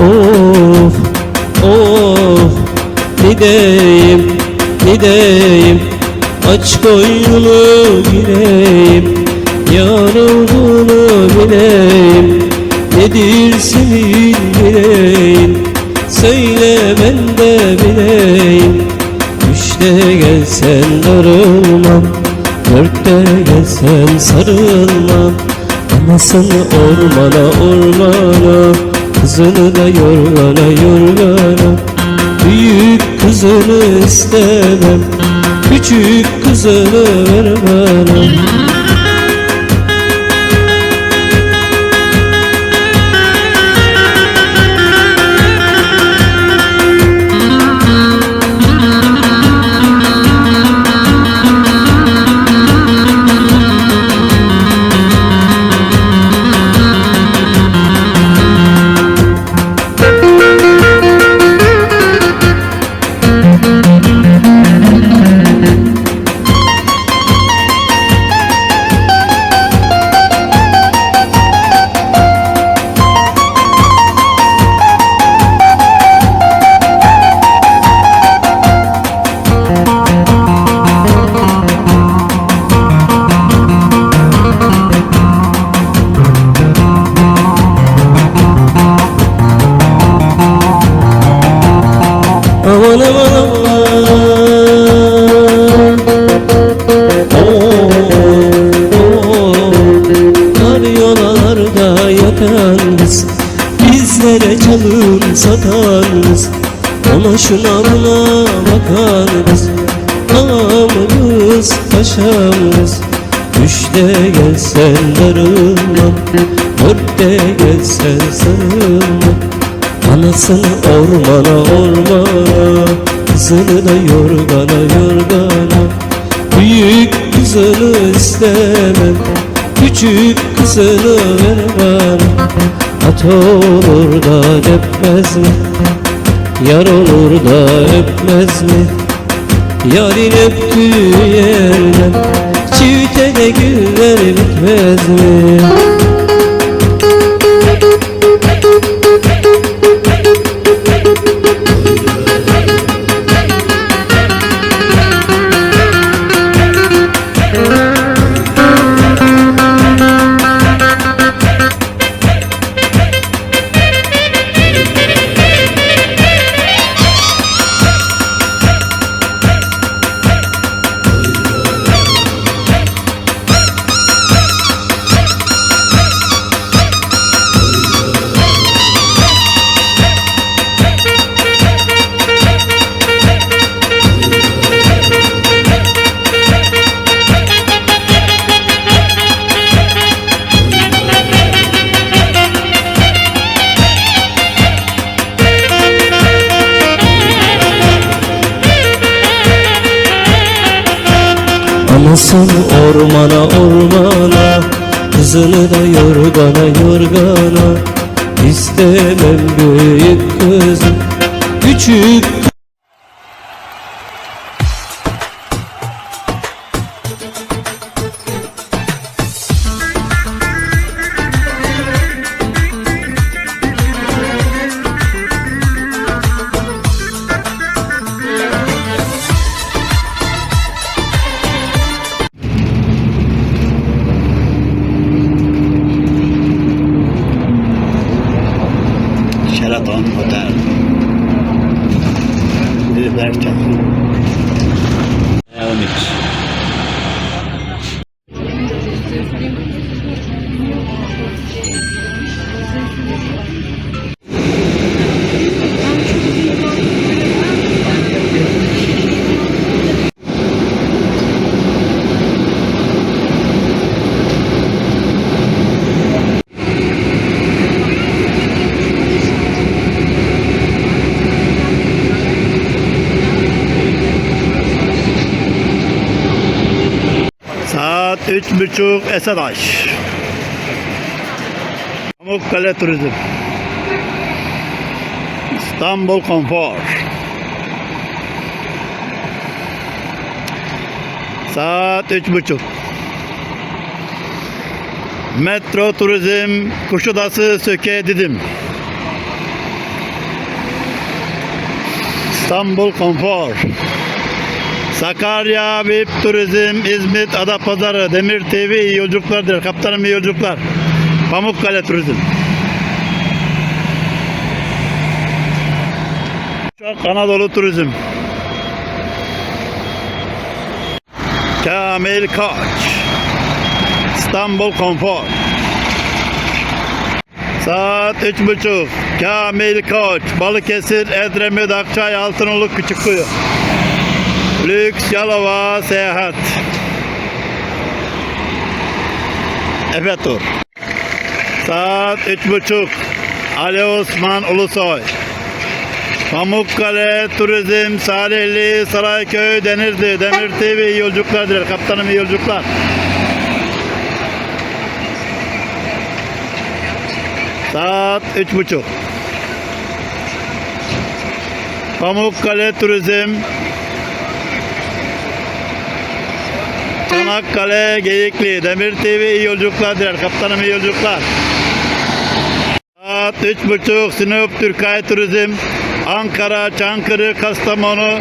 Of of Ne deyim ne Aç koynunu gireyim Yar olduğunu bileyim Nedir senin dileğin Söyle ben de bileyim Üçte gelsen darılmam Dörtte gelsen sarılmam Anasını ormana ormana Kızını da yorgana yorgana. Büyük kızını istemem Küçük kızını ver bana kız Üçte gelsen darılmam Dörtte gelsen sarılmam Anasını ormana ormana Kızını da yorgana yorgana Büyük kızını istemem Küçük kızını ver bana At olur da öpmez mi? Yar olur da öpmez mi? Yarın öptüğü yerden Çifte de güller bitmez mi? Anasını ormana ormana Kızını da yorgana yorgana İstemem büyük kızım Küçük Sheraton Hotel. This is the Saat üç buçuk Esadaş. Pamukkale Turizm. İstanbul Konfor. Saat üç buçuk. Metro Turizm Kuşadası Söke Didim. İstanbul Konfor. Sakarya VIP Turizm İzmit Adapazarı Demir TV iyi yolculuklardır. Kaptanım iyi yolculuklar. Pamukkale Turizm. Çok Anadolu Turizm. Kamil Koç. İstanbul Konfor. Saat üç buçuk. Kamil Koç. Balıkesir, Edremit, Akçay, Altınoluk, Küçükkuyu. Lüks Yalova Seyahat. Efe Tur. Saat üç buçuk. Ali Osman Ulusoy. Pamukkale Turizm Salihli Sarayköy Denizli Demir TV iyi yolculuklar diler. Kaptanım iyi yolculuklar. Saat üç buçuk. Pamukkale Turizm Çanakkale Geyikli Demir TV iyi yolculuklar diler. Kaptanım iyi yolculuklar. Saat üç buçuk Sinop Türkay Turizm Ankara, Çankırı, Kastamonu,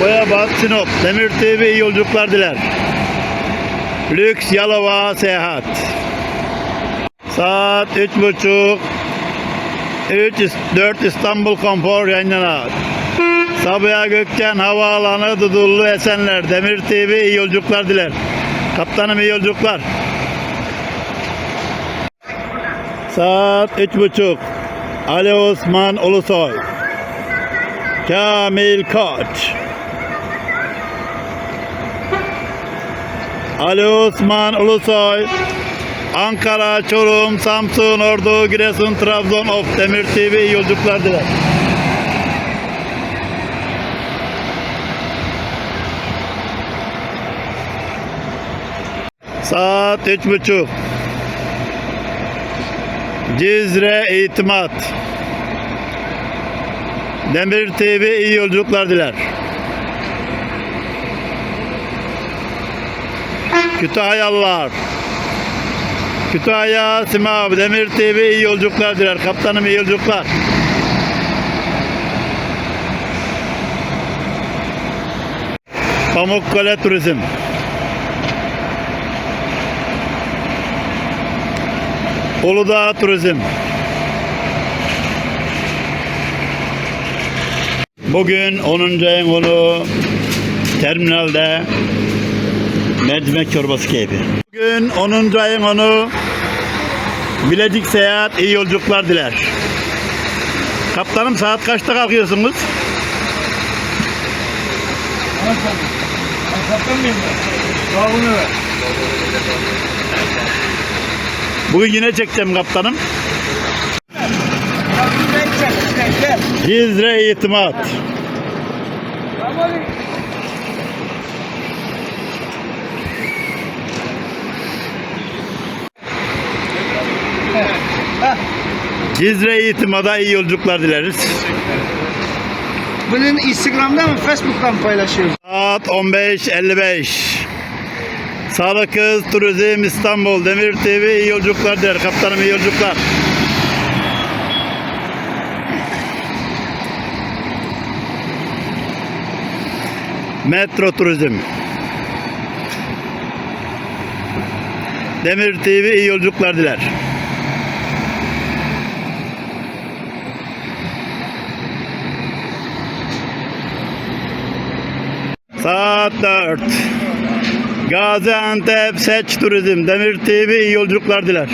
Boyabat, Sinop Demir TV iyi yolculuklar diler. Lüks Yalova Seyahat. Saat üç buçuk 3 4 İstanbul Konfor yan yana. Sabiha Gökçen Havaalanı Dudullu Esenler Demir TV iyi yolculuklar diler. Kaptanım iyi yolculuklar. Saat üç buçuk. Ali Osman Ulusoy. Kamil Koç. Ali Osman Ulusoy. Ankara, Çorum, Samsun, Ordu, Giresun, Trabzon, Of Demir TV yolculuklar diler. Saat üç buçuk. Cizre İtimat. Demir TV iyi yolculuklar diler. Kütahyalılar. Kütahya Simav Demir TV iyi yolculuklar diler. Kaptanım iyi yolculuklar. Pamukkale Turizm. Uludağ Turizm. Bugün 10. ayın onu terminalde mercimek çorbası keyfi. Bugün 10. ayın onu Bilecik Seyahat iyi yolculuklar diler. Kaptanım saat kaçta kalkıyorsunuz? Bugün yine çekeceğim kaptanım. Cizre itimat. Cizre itimada iyi yolculuklar dileriz. Bunun Instagram'da mı Facebook'tan mı paylaşıyoruz? Saat 15.55. Sağlık Kız Turizm İstanbul Demir TV iyi yolculuklar der. Kaptanım iyi yolculuklar. Metro Turizm. Demir TV iyi yolculuklar diler. Saat 4. Gaziantep Seç Turizm Demir TV iyi yolculuklar diler.